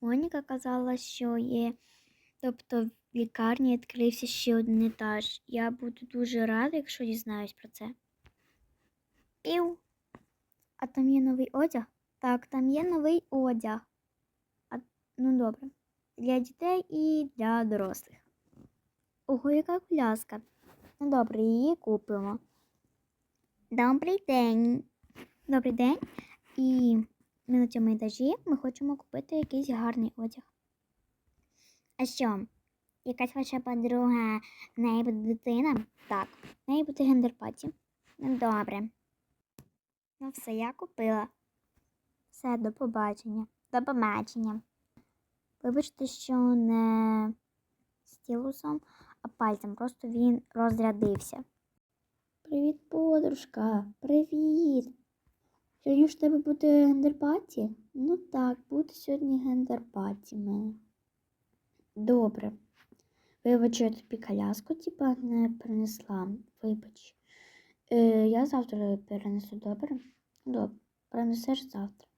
Моніка казала, що є, тобто в лікарні відкрився ще один етаж. Я буду дуже рада, якщо дізнаюсь про це. Пів. А там є новий одяг? Так, там є новий одяг. А, ну добре. Для дітей і для дорослих. Ого, яка коляска. Ну добре, її купимо. Добрий день. Добрий день. І ми на цьому етажі ми хочемо купити якийсь гарний одяг. А що? Якась ваша подруга, в неї буде дитина? Так, в неї буде гендерпаті. Добре. Ну все, я купила. Все, до побачення. До побачення. Вибачте, що не стілусом, а пальцем. Просто він розрядився. Привіт, подружка. Привіт. Сьогодні ж тебе буде гендерпаті? Ну так, буде сьогодні гендерпаті мене. Добре. Вибач, я тобі коляску типа не принесла. Вибач. Е, я завтра перенесу, добре? Добре, принесеш завтра.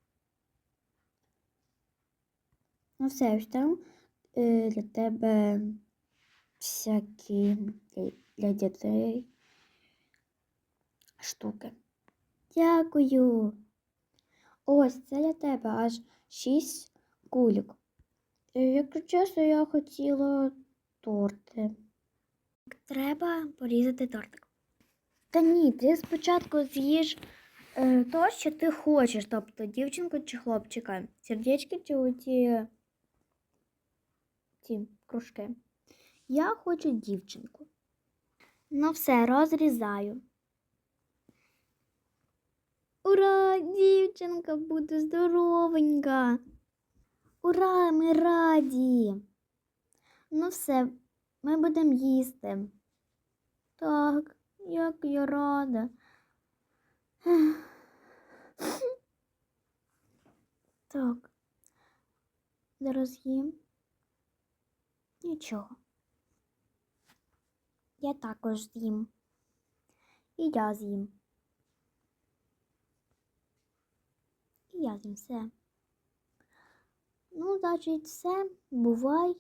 Ну все, ось там е, для тебе всякі для, для дітей штуки. Дякую. Ось це для тебе аж шість кульок. Якщо чесно, я хотіла торти. Треба порізати тортик. Та ні, ти спочатку з'їж е, то, що ти хочеш, тобто дівчинку чи хлопчика, сердечки чи оті ці кружки. Я хочу дівчинку. Ну все, розрізаю. Ура, дівчинка буде здоровенька. Ура, ми раді. Ну все, ми будемо їсти. Так, як я рада. Так. Зараз їм. Нічого. Я також з'їм. І я з'їм. І все. Ну, значить, все. Бувай.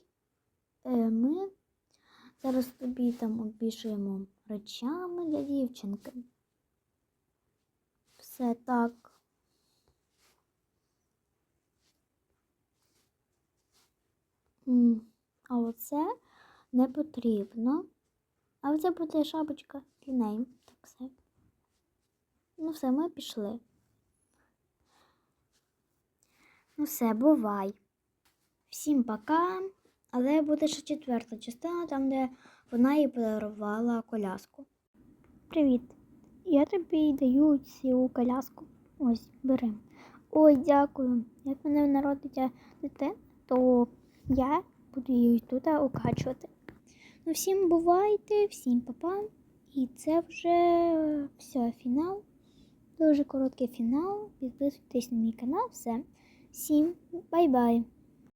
Е, ми зараз тобі там обішуємо речами для дівчинки. Все так. А оце не потрібно. А оце буде шапочка для неї. Так все. Ну все, ми пішли. Ну все, бувай. Всім пока. Але буде ще четверта частина, там, де вона їй подарувала коляску. Привіт. Я тобі даю цю коляску. Ось, бери. Ой, дякую. Як мене народиться дитина, то я буду її тут укачувати. Ну, всім бувайте, всім папа. І це вже все, фінал. Дуже короткий фінал. Підписуйтесь на мій канал. Все. Всім бай-бай!